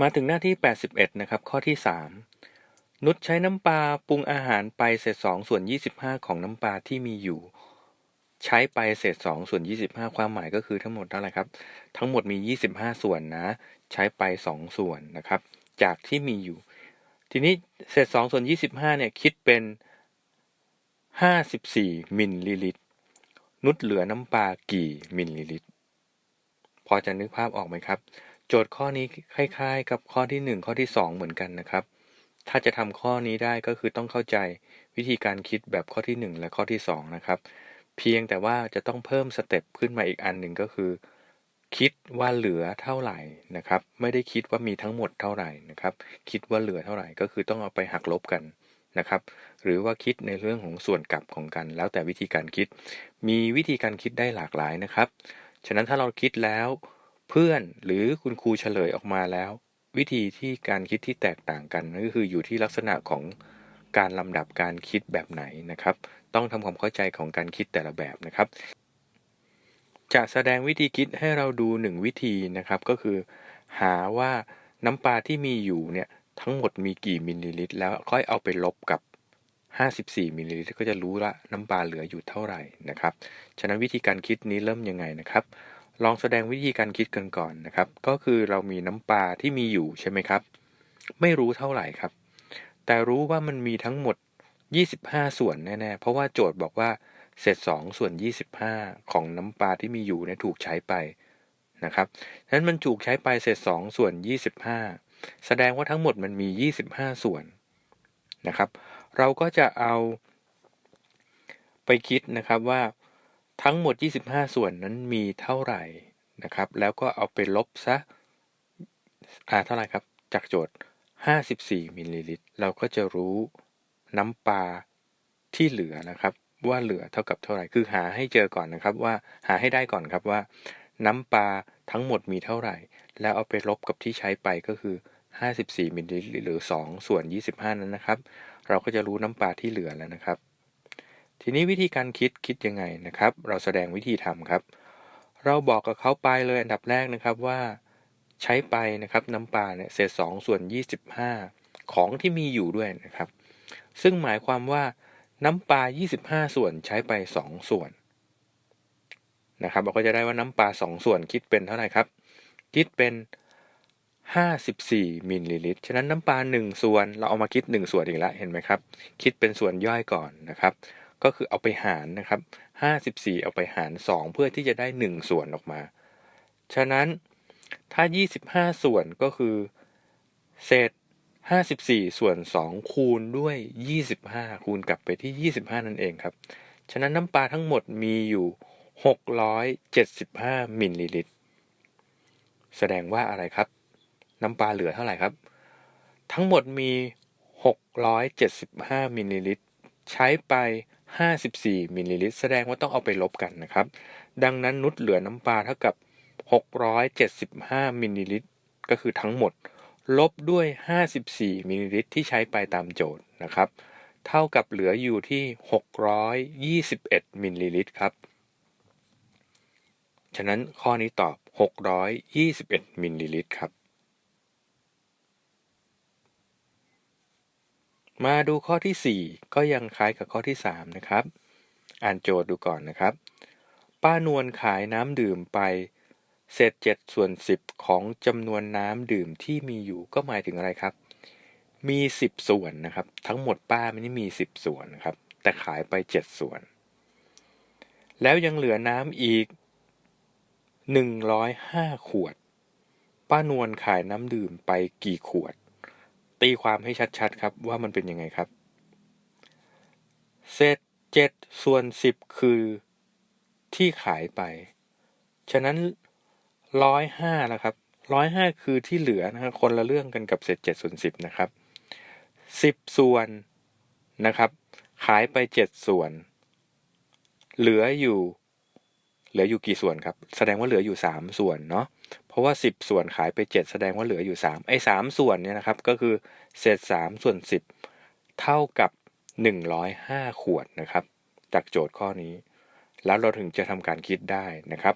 มาถึงหน้าที่ 81 นะครับ ข้อที่ 3 นุชใช้น้ำปลาปรุงอาหารไปเศษ2ส่วน 25 ของน้ำปลาที่มีอยู่ ใช้ไปเศษ2ส่วน 25 ความหมายก็คือทั้งหมดเท่าไหร่ครับ ทั้งหมดมี 25 ส่วนนะ ใช้ไป 2 ส่วนนะครับ จากที่มีอยู่ ทีนี้เศษ2ส่วน 25 เนี่ยคิดเป็น 54 มิลลิลิตร นุชเหลือน้ำปลากี่มิลลิลิตร พอจะนึกภาพออกไหมครับ โจทย์ข้อนี้คล้าย ๆ กับข้อที่ 1 ข้อที่ 2 เหมือนกันนะครับ ถ้าจะทำข้อนี้ได้ก็คือต้องเข้าใจวิธีการคิดแบบข้อที่ 1 และข้อที่ 2 นะครับ เพียงแต่ว่าจะต้องเพิ่มสเต็ปขึ้นมาอีกอันหนึ่งก็คือ คิดว่าเหลือเท่าไหร่นะครับ ไม่ได้คิดว่ามีทั้งหมดเท่าไหร่นะครับ คิดว่าเหลือเท่าไหร่ก็คือต้องเอาไปหักลบกันนะครับ หรือว่าคิดในเรื่องของส่วนกลับของกัน แล้วแต่วิธีการคิด มีวิธีการคิดได้หลากหลายนะครับ ฉะนั้นถ้าเราคิดแล้ว เพื่อนหรือคุณครูเฉลยออกมาแล้ว วิธีที่การคิดที่แตกต่างกันก็คืออยู่ที่ลักษณะของการลำดับการคิดแบบไหนนะครับ ต้องทำความเข้าใจของการคิดแต่ละแบบนะครับ จะแสดงวิธีคิดให้เราดูหนึ่งวิธีนะครับก็คือ หาว่าน้ำปลาที่มีอยู่เนี่ยทั้งหมดมีกี่มิลลิลิตร แล้วค่อยเอาไปลบกับ 54มิลลิลิตรก็จะรู้ละน้ำปลาเหลืออยู่เท่าไหร่นะครับ ฉะนั้นวิธีการคิดนี้เริ่มยังไงนะครับ ลองแสดงวิธีการคิดกันก่อนนะครับ ก็คือเรามีน้ำปลาที่มีอยู่ใช่ไหมครับ ไม่รู้เท่าไหร่ครับ แต่รู้ว่ามันมีทั้งหมด 25 ส่วนแน่ๆ เพราะว่าโจทย์บอกว่าเศษ2ส่วน 25 ของน้ำปลาที่มีอยู่เนี่ยถูกใช้ไปนะครับฉะนั้นมันถูกใช้ไปเศษ2ส่วน 25 แสดงว่าทั้งหมดมันมี 25 ส่วนนะครับ เราก็จะเอาไปคิดนะครับว่า ทั้งหมด 25 ส่วนนั้นมีเท่าไหร่นะครับ แล้วก็เอาไปลบซะอ่าเท่าไหร่ครับ จากโจทย์ 54 มิลลิลิตร เราก็จะรู้น้ำปลาที่เหลือนะครับ ว่าเหลือเท่ากับเท่าไหร่ คือหาให้เจอก่อนนะครับว่าหาให้ได้ก่อนครับว่า น้ำปลาทั้งหมดมีเท่าไหร่ แล้วเอาไปลบกับที่ใช้ไปก็คือ 54 มิลลิลิตรหรือ 2 ส่วน 25 นั้นนะครับ เราก็จะรู้น้ำปลาที่เหลือแล้วนะครับ ทีนี้วิธีการคิดคิดยังไงนะครับ เราแสดงวิธีทำครับ เราบอกกับเขาไปเลยอันดับแรกนะครับว่าใช้ไปนะครับน้ำปลาเนี่ยเศษ2ส่วน 25 ของที่มีอยู่ด้วยนะครับ ซึ่งหมายความว่าน้ำปลา 25 ส่วนใช้ไป 2 ส่วนนะครับเราก็จะได้ว่าน้ำปลา 2 ส่วนคิดเป็นเท่าไหร่ครับ คิดเป็น 54 มิลลิลิตร ฉะนั้นน้ำปลา 1 ส่วนเราเอามาคิด 1 ส่วนอีกแล้วเห็นไหมครับ คิดเป็นส่วนย่อยก่อนนะครับ ก็คือเอาไปหารนะครับ54เอาไปหาร2เพื่อที่จะได้1ส่วนออกมา ฉะนั้นถ้า25ส่วนก็คือเศษ54ส่วน2คูณด้วย25คูณกลับไปที่25นั่นเองครับ ฉะนั้นน้ำปลาทั้งหมดมีอยู่675มิลลิลิตร แสดงว่าอะไรครับ น้ำปลาเหลือเท่าไหร่ครับ ทั้งหมดมี675มิลลิลิตร ใช้ไป 54มิลลิลิตรแสดงว่าต้องเอาไปลบกันนะครับ ดังนั้นนุชเหลือน้ำปลาเท่ากับ 675มิลลิลิตรก็คือทั้งหมด ลบด้วย 54มิลลิลิตรที่ใช้ไปตามโจทย์นะครับ เท่ากับเหลืออยู่ที่ 621มิลลิลิตรครับ ฉะนั้นข้อนี้ตอบ 621มิลลิลิตรครับ มาดูข้อที่ 4 ก็ยังคล้ายกับข้อที่ 3 นะครับ อ่านโจทย์ดูก่อนนะครับ ป้านวลขายน้ำดื่มไปเศษ7ส่วน10ของจำนวนน้ำดื่มที่มีอยู่ก็หมายถึงอะไรครับ มี10ส่วนนะครับ ทั้งหมดป้าไม่ได้มี10ส่วนนะครับ แต่ขายไป7ส่วน แล้วยังเหลือน้ำอีก105ขวด ป้านวลขายน้ำดื่มไปกี่ขวด ตีความให้ชัดๆครับว่ามันเป็นยังไงครับ เศษ7ส่วน10คือที่ขายไป ฉะนั้นร้อยห้านะครับร้อยห้าคือที่เหลือนะครับคนละเรื่องกันกับเศษเจ็ดส่วนสิบนะครับสิบส่วนนะครับ ขายไปเจ็ดส่วน เหลืออยู่ เหลืออยู่กี่ส่วนครับ แสดงว่าเหลืออยู่สามส่วนเนาะเพราะว่าสิบส่วนขายไปเจ็ดแสดงว่าเหลืออยู่สามไอ้สามส่วนเนี่ยนะครับ ก็คือเศษสามส่วนสิบเท่ากับหนึ่งร้อยห้าขวดนะครับ จากโจทย์ข้อนี้ แล้วเราถึงจะทำการคิดได้นะครับ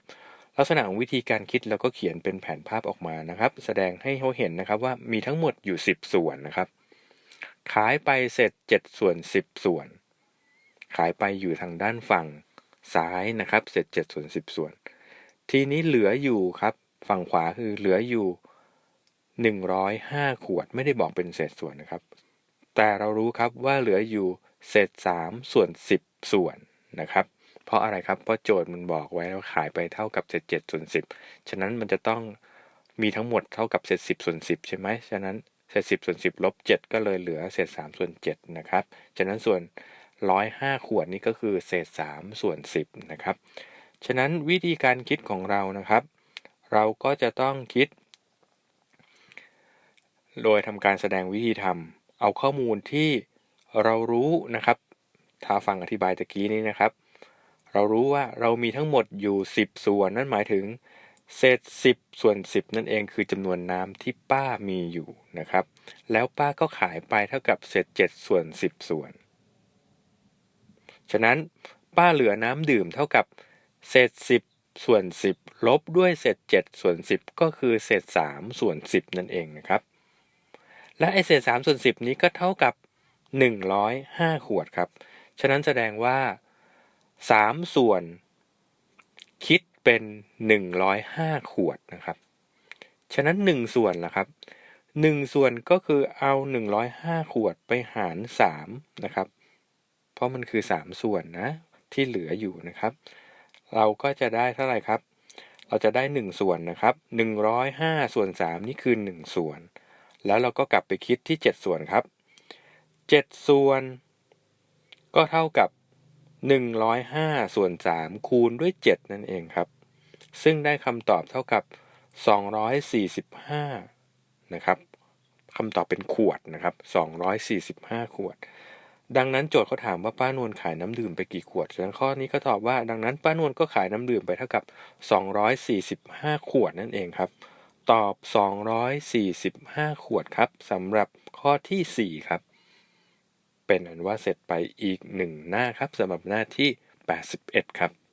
ลักษณะของวิธีการคิดเราก็เขียนเป็นแผนภาพออกมานะครับ แสดงให้เขาเห็นนะครับว่ามีทั้งหมดอยู่ 10 ส่วนนะครับ ขายไปเสร็จ7ส่วน 10 ส่วน ขายไปอยู่ทางด้านฝั่ง ซ้ายนะครับเสร็จ7ส่วน10ส่วน ทีนี้เหลืออยู่ครับ ฝั่งขวาคือเหลืออยู่105ขวดไม่ได้บอกเป็นเศษส่วนนะครับ แต่เรารู้ครับว่าเหลืออยู่เศษ3ส่วน10ส่วนนะครับเพราะอะไรครับ เพราะโจทย์มันบอกไว้ว่าขายไปเท่ากับเศษ7ส่วน10ฉะนั้นมันจะต้องมีทั้งหมดเท่ากับเศษ10ส่วน10ใช่ไหมฉะนั้นเศษ10ส่วน10ลบ7ก็เลยเหลือเศษ3ส่วน7นะครับ ฉะนั้นส่วน 105 ขวดนี้ก็คือเศษ 3 ส่วน 10 นะครับ ฉะนั้นวิธีการคิดของเรานะครับ เราก็จะต้องคิด โดยทำการแสดงวิธีทำเอาข้อมูลที่เรารู้นะครับ ถ้าฟังอธิบายตะกี้นี้นะครับ เรารู้ว่าเรามีทั้งหมดอยู่ 10 ส่วน นั่นหมายถึงเศษ 10 ส่วน 10 นั่นเองคือจำนวนน้ำที่ป้ามีอยู่นะครับ แล้วป้าก็ขายไปเท่ากับเศษ 7 ส่วน 10 ส่วน ฉะนั้นป้าเหลือน้ำดื่มเท่ากับเศษ10ส่วน 10 ลบด้วยเศษ7ส่วน 10 ก็คือเศษ3ส่วน 10 นั่นเองนะครับ และไอเศษ3ส่วน 10 นี้ก็เท่ากับ 105 ขวดครับ ฉะนั้นแสดงว่า 3 ส่วน คิดเป็น 105 ขวดนะครับ ฉะนั้น 1 ส่วนล่ะครับ 1 ส่วนก็คือเอา 105 ขวดไปหาร 3 นะครับ เพราะมันคือ 3 ส่วนนะที่เหลืออยู่นะครับ เราก็จะได้เท่าไหร่ครับ เราจะได้ 1 ส่วนนะครับ105 ส่วน 3 นี่คือ 1 ส่วน แล้วเราก็กลับไปคิดที่ 7 ส่วนครับ 7 ส่วน ก็เท่ากับ 105 ส่วน 3 คูณด้วย 7 นั่นเองครับ ซึ่งได้คำตอบเท่ากับ 245 นะครับคำตอบเป็นขวดนะครับ 245 ขวด ดังนั้นโจทย์เขาถามว่าป้านวลขายน้ำดื่มไปกี่ขวดฉะนั้นข้อนี้ก็ตอบว่า ดังนั้นป้านวลก็ขายน้ำดื่มไปเท่ากับ 245 ขวดนั่นเองครับ ตอบ 245 ขวดครับสำหรับข้อทีสี่4 ครับ เป็นอันว่าเสร็จไปอีกหนึ่งหน้าครับสำหรับหน้าที่ 81 ครับ